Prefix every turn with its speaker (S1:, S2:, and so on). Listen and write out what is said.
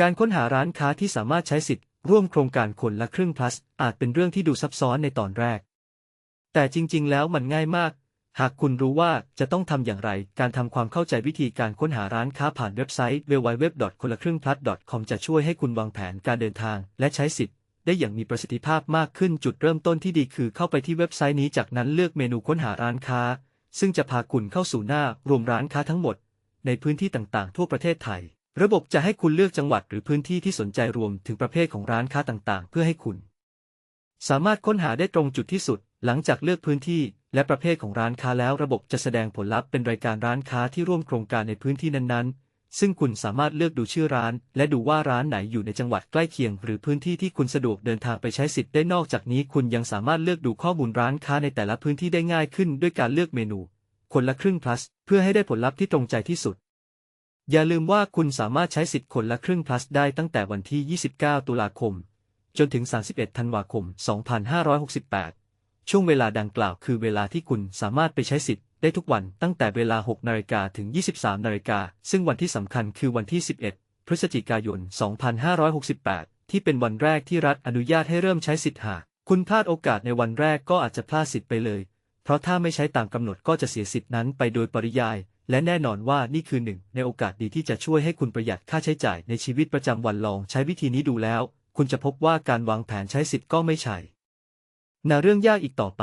S1: การค้นหาร้านค้าที่สามารถใช้สิทธิ์ร่วมโครงการคนละครึ่ง plus อาจเป็นเรื่องที่ดูซับซ้อนในตอนแรก แต่จริง ๆ แล้วมันง่ายมาก หากคุณรู้ว่าจะต้องทำอย่างไร การทำความเข้าใจวิธีการค้นหาร้านค้าผ่านเว็บไซต์ www. คนละครึ่ง plus com จะช่วยให้คุณวางแผนการเดินทาง และใช้สิทธิ์ได้อย่างมีประสิทธิภาพมากขึ้นจุดเริ่มต้นที่ดีคือเข้าไปที่เว็บไซต์นี้จากนั้นเลือกเมนูค้นหาร้านค้า ซึ่งจะพาคุณเข้าสู่หน้ารวมร้านค้าทั้งหมด ในพื้นที่ต่างๆ ทั่วประเทศไทย ระบบจะให้คุณเลือกจังหวัดหรือพื้นที่ที่สนใจรวมถึงประเภทของร้านค้าต่างๆ เพื่อให้คุณ สามารถค้นหาได้ตรงจุดที่สุด หลังจากเลือกพื้นที่และประเภทของร้านค้าแล้วระบบจะแสดงผลลัพธ์เป็นรายการร้านค้าที่ร่วมโครงการในพื้นที่นั้นๆ ซึ่งคุณสามารถเลือกดูชื่อร้าน และดูว่าร้านไหนอยู่ในจังหวัดใกล้เคียง หรือพื้นที่ที่คุณสะดวกเดินทางไปใช้สิทธิ์ได้นอกจากนี้ คุณยังสามารถเลือกดูข้อมูลร้านค้าในแต่ละพื้นที่ได้ง่ายขึ้น ด้วยการเลือกเมนู คนละครึ่ง plus เพื่อให้ได้ผลลัพธ์ที่ตรงใจที่สุด อย่าลืมว่าคุณสามารถใช้สิทธิ์คนละครึ่ง plus ได้ตั้งแต่วันที่ 29 ตุลาคม จนถึง 31 ธันวาคม 2568 ช่วงเวลาดังกล่าวคือเวลาที่คุณสามารถไปใช้สิทธิ์ได้ทุกวันตั้งแต่เวลา 6 นาฬิกาถึง 23 นาฬิกา ซึ่งวันที่สำคัญคือวันที่ 11 พฤศจิกายน 2568 ที่เป็นวันแรกที่รัฐอนุญาตให้เริ่มใช้สิทธิ์หากคุณพลาดโอกาสในวันแรกก็อาจจะพลาดสิทธิ์ไปเลย เพราะถ้าไม่ใช้ตามกำหนดก็จะเสียสิทธินั้นไปโดยปริยาย และแน่นอนว่านี่คือหนึ่งในโอกาสดีที่จะช่วยให้คุณประหยัดค่าใช้จ่ายในชีวิตประจำวันลองใช้วิธีนี้ดูแล้ว คุณจะพบว่าการวางแผนใช้สิทธิ์ก็ไม่ใช่นาเรื่องยากอีกต่อไป